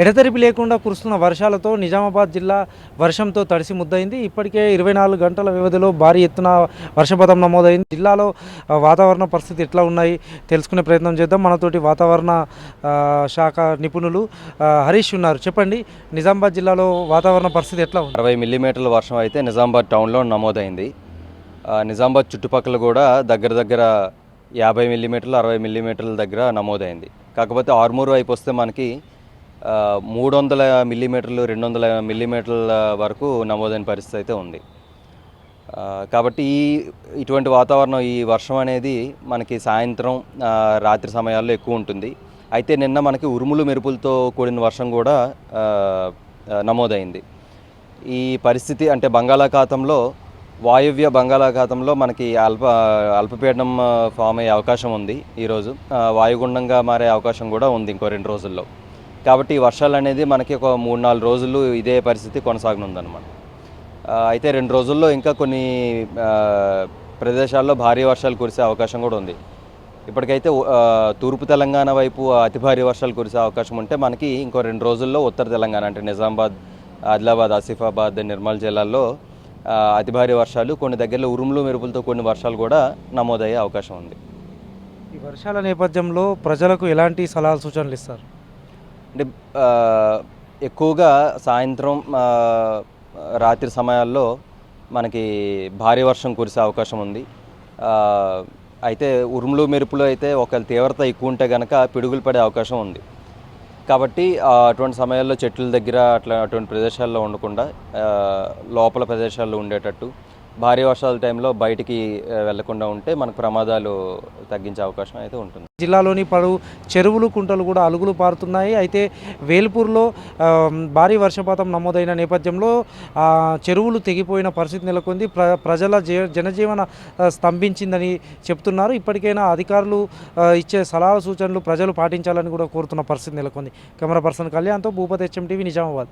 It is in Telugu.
ఎడతెరిపి లేకుండా కురుస్తున్న వర్షాలతో నిజామాబాద్ జిల్లా వర్షంతో తడిసి ముద్దయింది. ఇప్పటికే ఇరవై నాలుగు గంటల వ్యవధిలో భారీ ఎత్తున వర్షపాతం నమోదైంది. జిల్లాలో వాతావరణ పరిస్థితి ఎట్లా ఉన్నాయి తెలుసుకునే ప్రయత్నం చేద్దాం. మనతోటి వాతావరణ శాఖ నిపుణులు హరీష్ ఉన్నారు. చెప్పండి నిజామాబాద్ జిల్లాలో వాతావరణ పరిస్థితి ఎట్లా ఉంది? అరవై మిల్లీమీటర్ల వర్షం అయితే నిజామాబాద్ టౌన్లో నమోదైంది. నిజామాబాద్ చుట్టుపక్కల కూడా దగ్గర దగ్గర యాభై మిల్లీమీటర్లు అరవై మిల్లీమీటర్ల దగ్గర నమోదైంది. కాకపోతే ఆర్మూర్ వైపు వస్తే మనకి మూడు వందల మిల్లీమీటర్లు రెండు వందల మిల్లీమీటర్ల వరకు నమోదైన పరిస్థితి అయితే ఉంది. కాబట్టి ఈ ఇటువంటి వాతావరణం ఈ వర్షం అనేది మనకి సాయంత్రం రాత్రి సమయాల్లో ఎక్కువ ఉంటుంది. అయితే నిన్న మనకి ఉరుములు మెరుపులతో కూడిన వర్షం కూడా నమోదైంది. ఈ పరిస్థితి అంటే బంగాళాఖాతంలో వాయువ్య బంగాళాఖాతంలో మనకి అల్ప అల్పపీడనం ఫామ్ అయ్యే అవకాశం ఉంది ఈరోజు. వాయుగుండంగా మారే అవకాశం కూడా ఉంది ఇంకో రెండు రోజుల్లో. కాబట్టి ఈ వర్షాలు అనేది మనకి ఒక మూడు నాలుగు రోజులు ఇదే పరిస్థితి కొనసాగనుందన్నమాట. అయితే రెండు రోజుల్లో ఇంకా కొన్ని ప్రదేశాల్లో భారీ వర్షాలు కురిసే అవకాశం కూడా ఉంది. ఇప్పటికైతే తూర్పు తెలంగాణ వైపు అతి భారీ వర్షాలు కురిసే అవకాశం ఉంటే మనకి ఇంకో రెండు రోజుల్లో ఉత్తర తెలంగాణ అంటే నిజామాబాద్ ఆదిలాబాద్ ఆసిఫాబాద్ నిర్మల్ జిల్లాల్లో అతి భారీ వర్షాలు కొన్ని దగ్గరలో ఉరుములు మెరుపులతో కొన్ని వర్షాలు కూడా నమోదయ్యే అవకాశం ఉంది. ఈ వర్షాల నేపథ్యంలో ప్రజలకు ఎలాంటి సలహాలు సూచనలు ఇస్తారు? అంటే ఎక్కువగా సాయంత్రం రాత్రి సమయాల్లో మనకి భారీ వర్షం కురిసే అవకాశం ఉంది. అయితే ఉరుములు మెరుపులు అయితే ఒకవేళ తీవ్రత ఎక్కువ ఉంటే కనుక పిడుగులు పడే అవకాశం ఉంది. కాబట్టి అటువంటి సమయాల్లో చెట్ల దగ్గర అట్లా అటువంటి ప్రదేశాల్లో ఉండకుండా లోపల ప్రదేశాల్లో ఉండేటట్టు భారీ వర్షాల టైంలో బయటికి వెళ్ళకుండా ఉంటే మనకు ప్రమాదాలు తగ్గించే అవకాశం అయితే ఉంటుంది. జిల్లాలోని పలు చెరువులు కుంటలు కూడా అలుగులు పారుతున్నాయి. అయితే వేల్పూర్లో భారీ వర్షపాతం నమోదైన నేపథ్యంలో చెరువులు తెగిపోయిన పరిస్థితి నెలకొంది. ప్ర ప్రజల జనజీవన స్తంభించిందని చెప్తున్నారు. ఇప్పటికైనా అధికారులు ఇచ్చే సలహా సూచనలు ప్రజలు పాటించాలని కూడా కోరుతున్న పరిస్థితి నెలకొంది. కెమెరా పర్సన్ కళ్యాణ్తో భూపతి హెచ్ఎం టీవీ నిజామాబాద్.